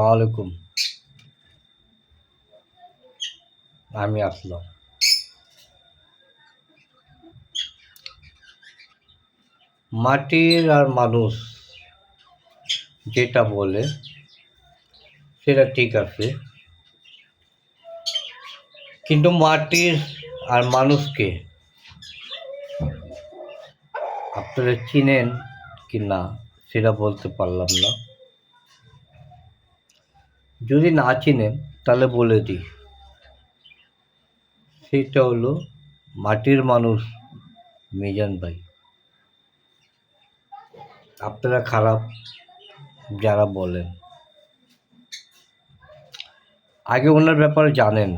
আলাইকুম। আমি আসলাম। মাটির আর মানুষ যেটা বলে, সেটা ঠিক আছে। কিন্তু মাটির আর মানুষকে আপনারা চিনেন কি না, সেটা বলতে পারলাম না। যদি না চিনেন, তাহলে বলে দিই। সেটা হলো মাটির মানুষ মিজান ভাই। আপনারা খারাপ যারা বলেন। আগে ওনার ব্যাপারে জানেন।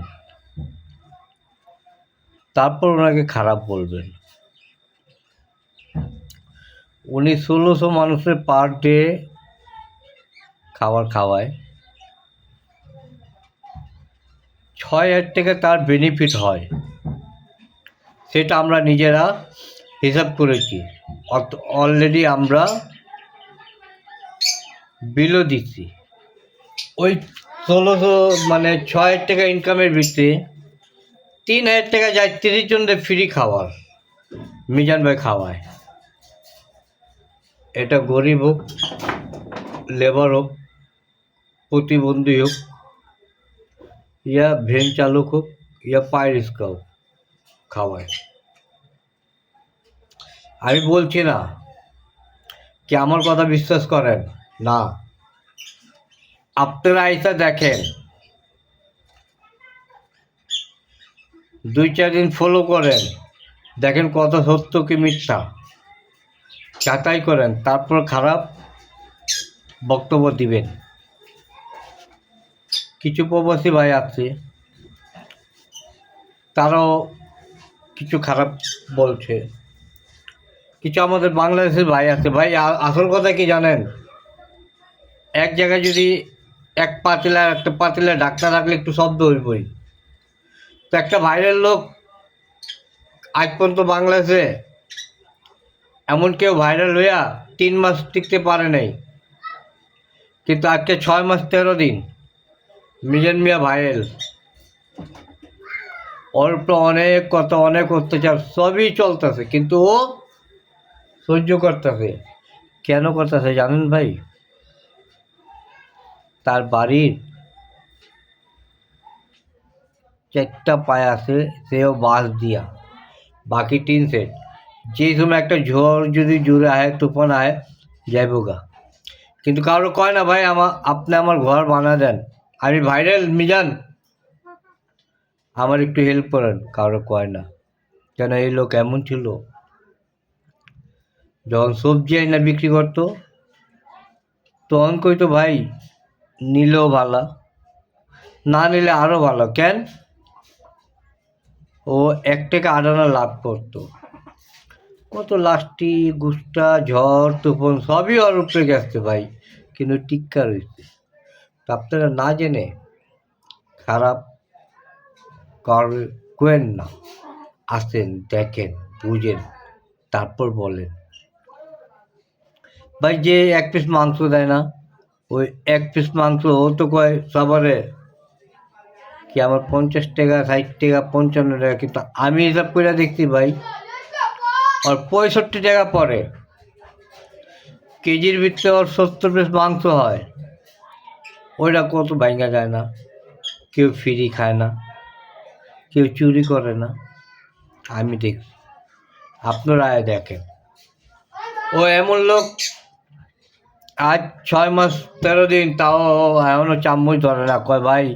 তারপর ওনাকে খারাপ বলবেন। উনি ষোলোশো মানুষের পার ডে খাবার খাওয়ায়। ছয় হাজার টাকা তার বেনিফিট হয়। সেটা আমরা নিজেরা হিসাব করেছি। অলরেডি আমরা বিলও দিচ্ছি। ওই ষোলোশো মানে ছয় হাজার টাকা ইনকামের ভিতরে তিন হাজার টাকা যায় তিরিশ জনদের ফ্রি খাওয়ার মিজান ভাই খাওয়ায়। এটা গরিব হোক লেবার হোক, প্রতিবন্ধী হোক ইয়া ভ্যান চালক হোক ইয়া পায়ে রিক্সা হোক খাওয়ায় আমি বলছি না কি আমার কথা বিশ্বাস করেন না আপনারা আইসা দেখেন দুই চার দিন ফলো করেন দেখেন কত সত্য কি মিথ্যা যাচাই করেন তারপর খারাপ বক্তব্য দিবেন কিছু প্রবাসী ভাই আছে, তারাও কিছু খারাপ বলছে। কিছু আমাদের বাংলাদেশের ভাই আছে। ভাই আসল কথা কি জানেন? এক জায়গায় যদি এক পাতিলা একটা পাতিলা ডাক্তার রাখলে একটু শব্দ হইবই। তো একটা ভাইরাল লোক আজ পর্যন্ত বাংলাদেশে এমন কেউ ভাইরাল হইয়া তিন মাস টিকতে পারে নাই। কিন্তু আজকে ছয় মাস তেরো দিন। মিজান মিয়া ভাইরাল অল্প অনেক কথা, অনেক অত্যাচার, সবই চলতেছে, কিন্তু ও সহ্য করতেছে। কেন করতেছে জানেন ভাই? তার বাড়ির চারটা পায়ে আছে, সেও বাঁশ দিয়া। বাকি টিন সেট। যে সময় একটা ঝড় যদি জোরে আয় তুফান আয় যাইব গা। কিন্তু কারও কয় না ভাই আমার আপনি আমার ঘর বানা দেন। আমি ভাইরাল মিজান। আমার একটু হেল্প করেন, কারও কয় না। কেন এই লোক এমন ছিল? যখন সবজি আইনা বিক্রি করতো, তখন কইতো, ভাই, নিলেও ভালো, না নিলে আরও ভালো। কেন? ও এক টাকা আটানা লাভ করতো। কত লাস্টি গুষ্টা ঝড়, তুফান, সবই ওর উপরে গেছে, ভাই। কিন্তু টিক্কা রয়েছে আপনারা না জেনে খারাপ করেন না। আসেন, দেখেন, বুঝেন, তারপর বলেন। ভাই, যে এক পিস মাংস দেয় না, ওই এক পিস মাংস ও তো কয় সবারে কি আমার পঞ্চাশ টাকা, ষাট টাকা, পঞ্চান্ন টাকা, কিন্তু আমি হিসাব করে দেখছি ভাই, আর পঁয়ষট্টি টাকা পরে। কেজির ভিতরে ওর সত্তর পিস মাংস হয়। ওইটা কত ভাঙ্গা যায় না। কেউ ফ্রি খায় না, কেউ চুরি করে না। আমি দেখ, আপনারা দেখেন। ও এমন লোক, আজ ছয় মাস তেরো দিন, তাও এখনও চামচ ধরে না। কয়, ভাই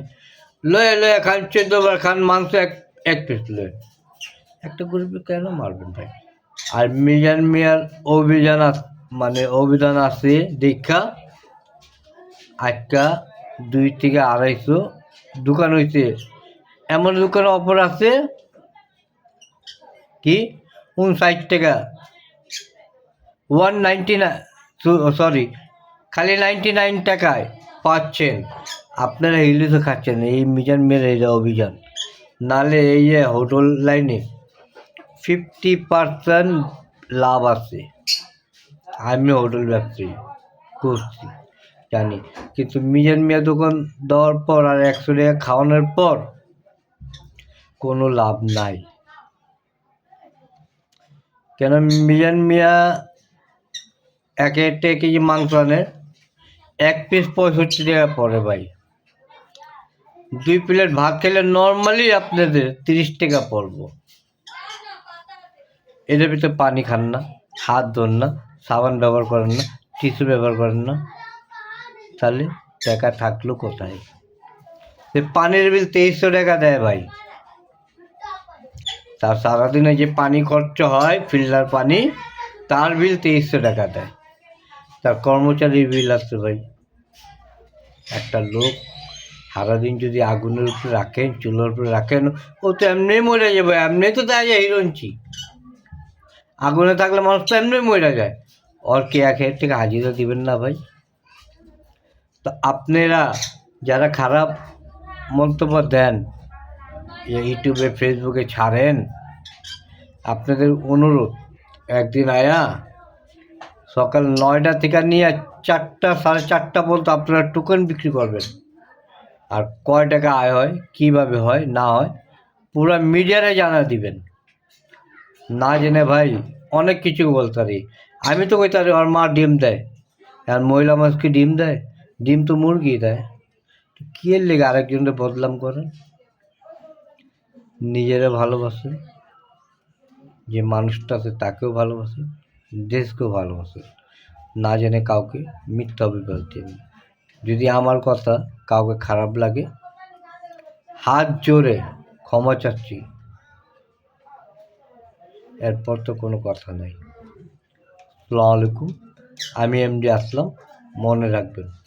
লয়ে লয়ে খান চোদ্দ বার খান, মাংস এক এক পিস লয়ে একটা গরিবকে কেন মারবেন ভাই? আর মিজান মিয়ার অভিযান মানে অভিযান আছে দীক্ষা আজকা দুই থেকে আড়াইশো দোকান হইছে। এমন দোকান অফার আছে কি? উনষাট টাকা। ওয়ান নাইনটি সরি, খালি নাইনটি নাইন টাকায় পাচ্ছেন। আপনারা ইলিশও খাচ্ছেন, এই মিজান মেয়ের এই অভিযান। নালে এই যে হোটেল লাইনে ফিফটি পার্সেন্ট লাভ আছে। আমি হোটেল ব্যবসায়ী, করছি। জানি। কিন্তু মিজান মিয়া দোকান দেওয়ার পর আর একশো টাকা খাওয়ানোর পর কোনো লাভ নাই। কেন মিজান মিয়া এক একটা কেজি মাংস আনে, এক পিস পঁয়ষট্টি টাকা পড়ে ভাই। দুই প্লেট ভাত খেলে নর্মালি আপনাদের তিরিশ টাকা পড়ব। এদের ভিতরে পানি খান না, হাত ধোন না, সাবান ব্যবহার করেন না, টিস্যু ব্যবহার করেন না তাহলে টাকা থাকল কোথায়? পানির বিল তেইশশো টাকা দেয় ভাই। তার সারাদিনে যে পানি খরচ হয়, ফিল্টার পানি, তার বিল তেইশশো টাকা দেয়। তার কর্মচারীর বিল আসছে ভাই। একটা লোক সারাদিন যদি আগুনের উপরে রাখেন, চুলোর উপরে রাখেন, ও তো এমনি মরে যাবে এমনি তো দেয় যায় হিরঞ্চি আগুনে থাকলে মানুষ তো এমনি মরে যায়। ওর কে এক টাকা হাজিরা দিবেন না ভাই? তো আপনারা যারা খারাপ মন্তব্য দেন ইউটিউবে, ফেসবুকে ছাড়েন, আপনাদের অনুরোধ, একদিন আয়া, সকাল নয়টা থেকে নিয়ে চারটা, সাড়ে চারটা পর্যন্ত আপনারা টোকেন বিক্রি করবেন। আর কয় টাকা আয় হয়, কীভাবে হয়, না হয়, পুরো মিডিয়ারে জানা দিবেন। না জেনে ভাই, অনেক কিছু বলতে পারি আমি তো কইতে পারি ওর মা ডিম দেয়, আর মহিলা মানুষ কি ডিম দেয়? ডিম তো মুরগি দেয় তো কি এর লেগে আরেকজনকে বদলাম করেন নিজেরা ভালোবাসেন যে মানুষটা আছে তাকেও ভালোবাসেন দেশকেও ভালোবাসেন না জেনে কাউকে মিথ্যা অভিপ্রায় দেন যদি আমার কথা কাউকে খারাপ লাগে, হাত জোরে ক্ষমা চাচ্ছি। এরপর তো কোনো কথা নেই। আসসালামু আলাইকুম। আমি এমডি আসলাম। মনে রাখবেন।